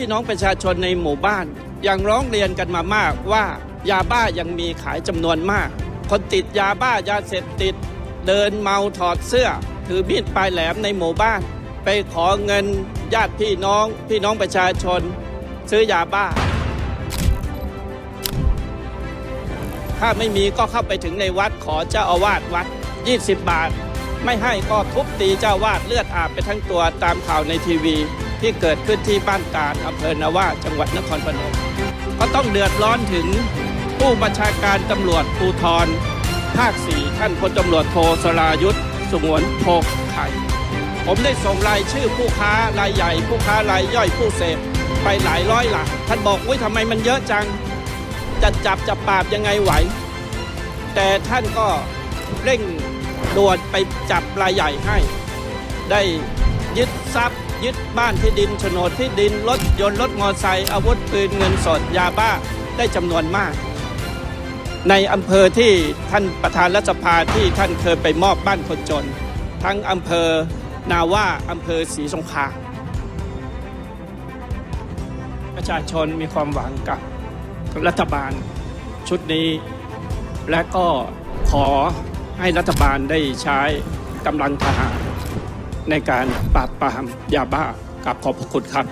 พี่น้องประชาชนในหมู่บ้าน ยังร้องเรียนกันมามากว่ายาบ้ายังมีขายจำนวนมาก คนติดยาบ้ายาเสพติด เดินเมาถอดเสื้อ ถือมีดปลายแหลมในหมู่บ้าน ไปขอเงินญาติพี่น้อง พี่น้องประชาชน ซื้อยาบ้า ถ้าไม่มีก็เข้าไปถึงในวัดขอเจ้าอาวาสวัด 20 บาท ไม่ให้ก็ทุบตีเจ้าอาวาดเลือดอาบไปทั้งตัวตามข่าวในทีวี ที่เกิดขึ้นที่บ้านการอำเภอนาว่าจังหวัดนครพนมก็ต้องเดือดร้อนถึงผู้บัญชาการตำรวจภูธรภาคสี่ท่านพลตำรวจโทสรายุทธสงวนโพกไข่ผมได้ส่งรายชื่อผู้ค้ารายใหญ่ ผู้ค้ารายย่อยผู้เสพไปหลายร้อยหลักท่านบอกอุ้ยทำไมมันเยอะจังจะจับจะปราบยังไงไหว แต่ท่านก็เร่งด่วนไปจับรายใหญ่ให้ ได้ ยึดทรัพย์ ยึดบ้านที่ดินโฉนดที่ดินรถยนต์รถมอเตอร์ไซค์อาวุธปืนเงินสดยาบ้าได้จำนวนมาก ในอำเภอที่ท่านประธานรัฐสภาที่ท่านเคยไปมอบบ้านคนจน ทั้งอำเภอนาว่าอำเภอศรีสงขลาประชาชนมีความหวังกับรัฐบาลชุดนี้ และก็ขอให้รัฐบาลได้ใช้กำลังทหาร ในการปราบปรามยาบ้ากับขอบพระคุณครับ